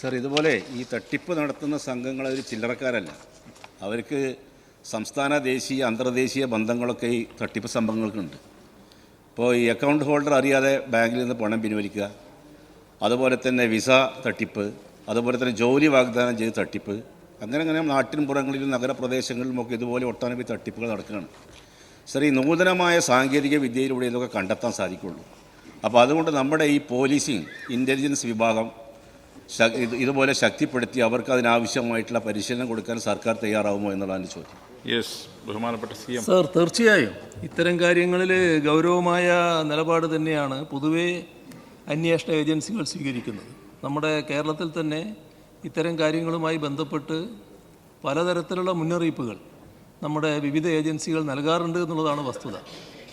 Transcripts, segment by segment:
Sir ഇതുപോലെ ഈ തട്ടിപ്പ് നടത്തുന്ന സംഘങ്ങൾ അവർ ചില്ലറക്കാരല്ല. അവർക്ക് സംസ്ഥാന ദേശീയ അന്തർദേശീയ ബന്ധങ്ങളൊക്കെ ഈ തട്ടിപ്പ് സംഭവങ്ങൾക്കുണ്ട്. ഇപ്പോൾ ഈ അക്കൗണ്ട് ഹോൾഡർ അറിയാതെ ബാങ്കിൽ നിന്ന് പണം പിൻവലിക്കുക അതുപോലെ തന്നെ വിസ തട്ടിപ്പ് അതുപോലെ തന്നെ ജോലി വാഗ്ദാനം ചെയ്ത് തട്ടിപ്പ് അങ്ങനെ അങ്ങനെ നാട്ടിൻ പുറങ്ങളിലും നഗരപ്രദേശങ്ങളിലുമൊക്കെ ഇതുപോലെ ഒട്ടനവധി തട്ടിപ്പുകൾ നടക്കുകയാണ്. സർ ഈ നൂതനമായ സാങ്കേതിക വിദ്യയിലൂടെ ഇതൊക്കെ കണ്ടെത്താൻ സാധിക്കുള്ളൂ. അപ്പോൾ അതുകൊണ്ട് നമ്മുടെ ഈ പോലീസിങ് ഇന്റലിജൻസ് വിഭാഗം ഇതുപോലെ ശക്തിപ്പെടുത്തി അവർക്ക് അതിനാവശ്യമായിട്ടുള്ള പരിശീലനം കൊടുക്കാൻ സർക്കാർ തയ്യാറാവുമോ എന്നുള്ളതാണ് ചോദ്യം. യെസ് ബഹുമാനപ്പെട്ട സി എം. സാർ തീർച്ചയായും. ഇത്തരം കാര്യങ്ങളിൽ ഗൗരവമായ നിലപാട് തന്നെയാണ് പൊതുവേ അന്വേഷണ ഏജൻസികൾ സ്വീകരിക്കുന്നത്. നമ്മുടെ കേരളത്തിൽ തന്നെ ഇത്തരം കാര്യങ്ങളുമായി ബന്ധപ്പെട്ട് പലതരത്തിലുള്ള മുന്നറിയിപ്പുകൾ നമ്മുടെ വിവിധ ഏജൻസികൾ നൽകാറുണ്ട് എന്നുള്ളതാണ് വസ്തുത.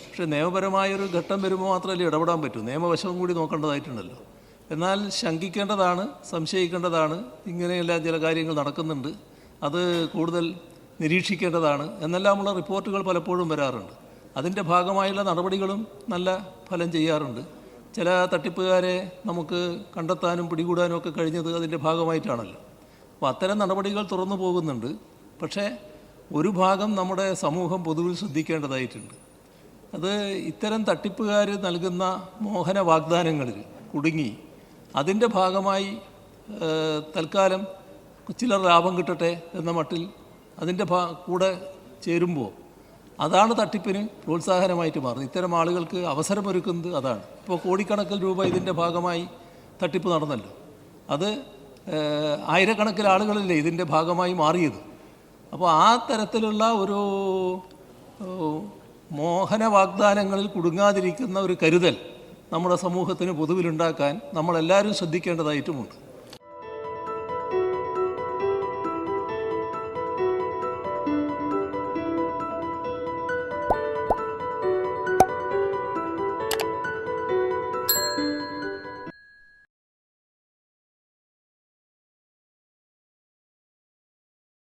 പക്ഷേ നിയമപരമായൊരു ഘട്ടം വരുമ്പോൾ മാത്രമല്ലേ ഇടപെടാൻ പറ്റൂ. നിയമവശവും കൂടി നോക്കേണ്ടതായിട്ടുണ്ടല്ലോ. എന്നാൽ ശങ്കിക്കേണ്ടതാണ് സംശയിക്കേണ്ടതാണ് ഇങ്ങനെയെല്ലാം ചില കാര്യങ്ങൾ നടക്കുന്നുണ്ട്. അത് കൂടുതൽ നിരീക്ഷിക്കേണ്ടതാണ്. എന്നെല്ലാമുള്ള റിപ്പോർട്ടുകൾ പലപ്പോഴും വരാറുണ്ട്. അതിന്റെ ഭാഗമായുള്ള നടപടികളും നല്ല ഫലം ചെയ്യാറുണ്ട്. ചില തട്ടിപ്പുകാരെ നമുക്ക് കണ്ടെത്താനും പിടികൂടാനും ഒക്കെ കഴിഞ്ഞത് അതിന്റെ ഭാഗമായിട്ടാണല്ലോ. അപ്പോൾ അത്തരം നടപടികൾ തുറന്നു പോകുന്നുണ്ട്. പക്ഷേ ഒരു ഭാഗം നമ്മുടെ സമൂഹം പൊതുവിൽ ശ്രദ്ധിക്കേണ്ടതായിട്ടുണ്ട്. അത് ഇത്തരം തട്ടിപ്പുകാർ നൽകുന്ന മോഹന വാഗ്ദാനങ്ങളിൽ കുടുങ്ങി അതിന്റെ ഭാഗമായി തൽക്കാലം ചിലർ ലാഭം കിട്ടട്ടെ എന്ന മട്ടിൽ അതിന്റെ ഭാ കൂടെ ചേരുമ്പോൾ അതാണ് തട്ടിപ്പിന് പ്രോത്സാഹനമായിട്ട് മാറുന്നത്. ഇത്തരം ആളുകൾക്ക് അവസരമൊരുക്കുന്നത് അതാണ്. ഇപ്പോൾ കോടിക്കണക്കിന് രൂപ ഇതിന്റെ ഭാഗമായി തട്ടിപ്പ് നടന്നല്ലോ. അത് ആയിരക്കണക്കിന് ആളുകളല്ലേ ഇതിന്റെ ഭാഗമായി മാറിയത്. അപ്പോൾ ആ തരത്തിലുള്ള ഒരു മോഹന വാഗ്ദാനങ്ങളിൽ കുടുങ്ങാതിരിക്കുന്ന ഒരു കരുതൽ നമ്മുടെ സമൂഹത്തിന് പൊതുവിലുണ്ടാക്കാൻ നമ്മളെല്ലാവരും ശ്രദ്ധിക്കേണ്ടതായിട്ടുമുണ്ട്.